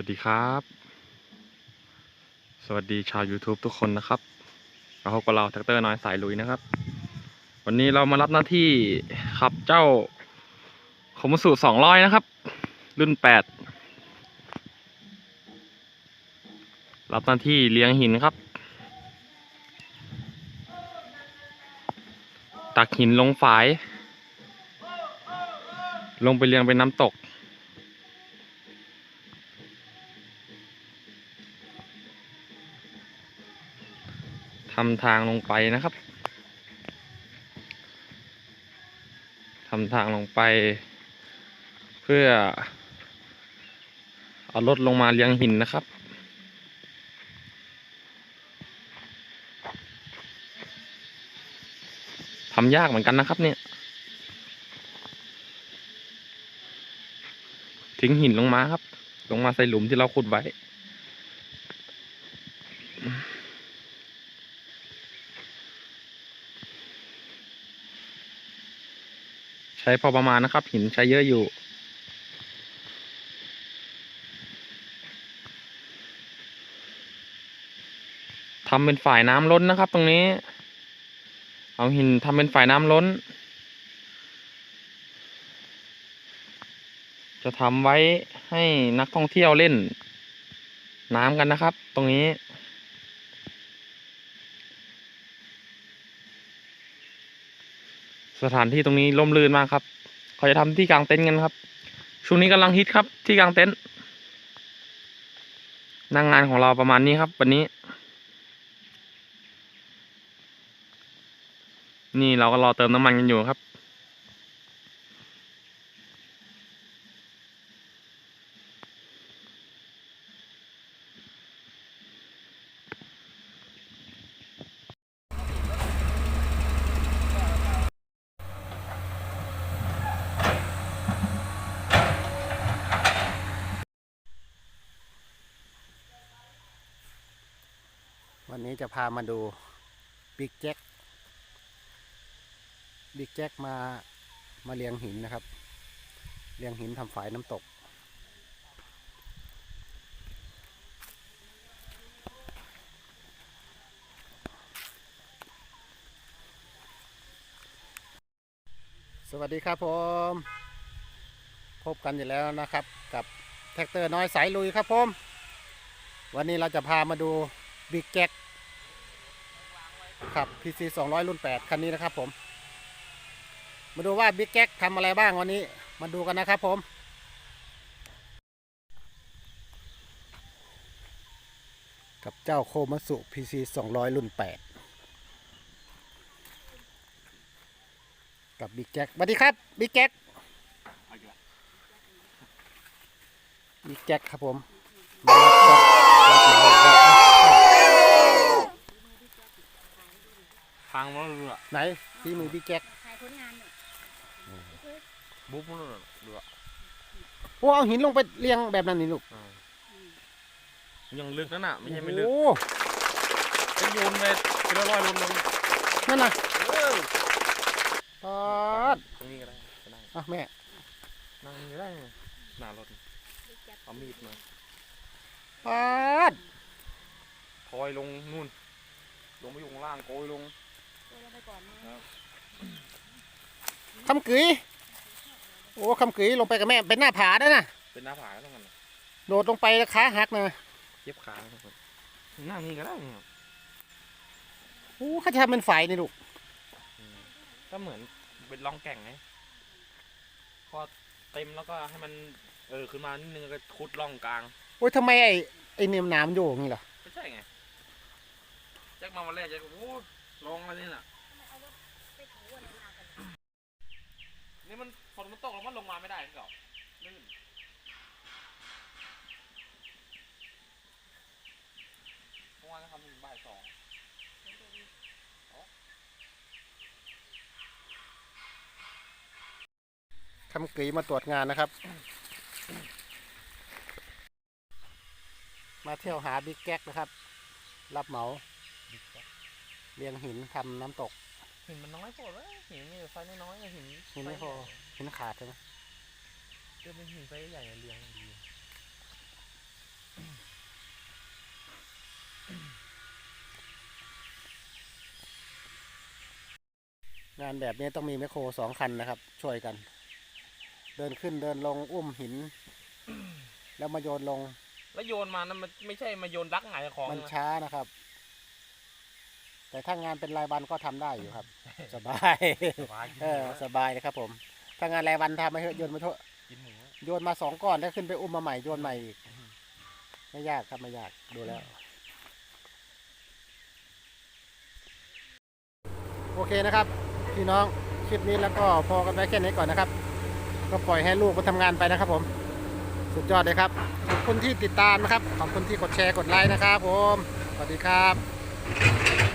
วัสดีครับ สวัสดีชาว YouTube ทุกคนนะครับเราพบกับเราแท็กเตอร์น้อยสายลุยนะครับ วันนี้เรามารับหน้าที่ขับเจ้าคอมสูตรสองร้อยนะครับ รุ่นแปดรับหน้าที่เลี้ยงหินครับ ตักหินลงฝาย ลงไปเลี้ยงเป็นน้ำตก ทำทางลงไปนะครับทำทางลงไป เพื่อ เอารถลงมาเลี้ยงหินนะครับ ทำยากเหมือนกันนะครับเนี่ย ทิ้งหินลงมาครับ ลงมาใส่หลุมที่เราขุดไว้ ช้พอประมาณนะครับ หินใช้เยอะอยู่ ทำเป็นฝ่ายน้ำล้นนะครับ ตรงนี้ เอาหินทำเป็นฝ่ายน้ำล้น จะทำไว้ให้นักท่องเที่ยวเล่น น้ำกันนะครับ ตรงนี้ สถานที่ตรงนี้ร่มรื่นมากครับเขาจะทำที่กลางเต็นท์กันครับช่วงนี้กำลังฮิตครับ ที่กลางเต็นท์นั่งงานของเราประมาณนี้ครับ วันนี้ นี่เราก็รอเติมน้ำมันกันอยู่ครับ วันนี้จะพามาดูบิ๊กแจ็คบิ๊กแจ็คมามาเลียงหินนะครับ เลียงหินทำฝายน้ำตก สวัสดีครับผม พบกันอยู่แล้วนะครับ กับแท็กเตอร์น้อยสายลุยครับผม วันนี้เราจะพามาดูบิ๊กแจ็ค ครับ PC 200 รุ่น 8 คันนี้นะครับผม มาดูว่าบิ๊กแจ็คทำอะไรบ้างวันนี้ มาดูกันนะครับผมกับเจ้าโคมัสุ PC 200 รุ่น 8 กับบิ๊กแจ็คสวัสดีครับบิ๊กแจ็คบิ๊กแจ็คครับผม มารับจ็ครับจ็คทางมันเรือไหนฝีมือบิ๊กแจ็คถ่ายผลงานหน่อยบุ๊บมันเรือโอ้เอาหินลงไปเรียงแบบนั้นนี่ลูกยังลึกนั่นน่ะไม่ใช่ไม่ลึกโอ้ไปโยนไปทีละร้อยลงลงนั่นน่ะเออปอดตรงนี้ก็ได้ก็ได้อะแม่นั่งนี่ก็ได้หน้ารถเอามีดมาปอดทอยลงนู่นลงไปอยู่ข้างล่างโกยลง ตัวเราไปก่อนนะคำกุ๋ยโอ้คำกุ๋ยลงไปกับแม่เป็นหน้าผาด้วยนะเป็นหน้าผาแล้วกันนะโดดลงไปแล้วขาหักนะเย็บขาทุกคนนั่งนี่ก็ได้เนี่ยโอ้เขาจะทำเป็นฝ่ายนี่ลูกก็เหมือนเป็นร่องแก่งไงพอเต็มแล้วก็ให้มันเออขึ้นมานิดนึงก็คุดร่องกลางโอ้ยทำไมไอ้ไอ้เนียมน้ำโยกนี่ล่ะไม่ใช่ไงแจ็คมาวันแรกแจ็คก็โอ้ลองอะไรนี่น่ะ ไปถูอะไรมากัน นี่มันฝนมันตกแล้วมันลงมาไม่ได้เหรอลื่นเมื่อวานก็ทำถึงบ่ายสองคำกุ๋ยมาตรวจงานนะครับ มาเที่ยวหาบิ๊กแก๊กนะครับ รับเหมาเรียงหินทำน้ำตก หินมันน้อยพอแล้วหินมีแต่ไซส์น้อยๆอะหินหินไม่พอหินขาดใช่ไหมจะเป็นหินไซส์ใหญ่ๆเรียงดีงานแบบนี้ต้องมีแมคโครสองคันนะครับ ช่วยกัน เดินขึ้นเดินลงอุ้มหิน แล้วมาโยนลง แล้วโยนมานะมันไม่ใช่มาโยนรักหงายของมันนะช้านะครับ แต่ถ้างานเป็นรายวันก็ทำได้อยู่ครับ สบายสบายเออสบายเลยครับผม ถ้างานรายวันทำไม่เถอะโยนมาเถอะกินหมูโยนมาสองก้อนแล้วขึ้นไปอุ้มมาใหม่โยนใหม่อีกไม่ยากครับไม่ยากดูแล้ว โอเคนะครับ พี่น้องคลิปนี้แล้วก็พอกันไว้แค่นี้ก่อนนะครับ ก็ปล่อยให้ลูกมาทำงานไปนะครับผม สุดยอดเลยครับขอบคุณที่ติดตามนะครับขอบคุณที่กดแชร์กดไลค์นะครับ ผมสวัสดีครับ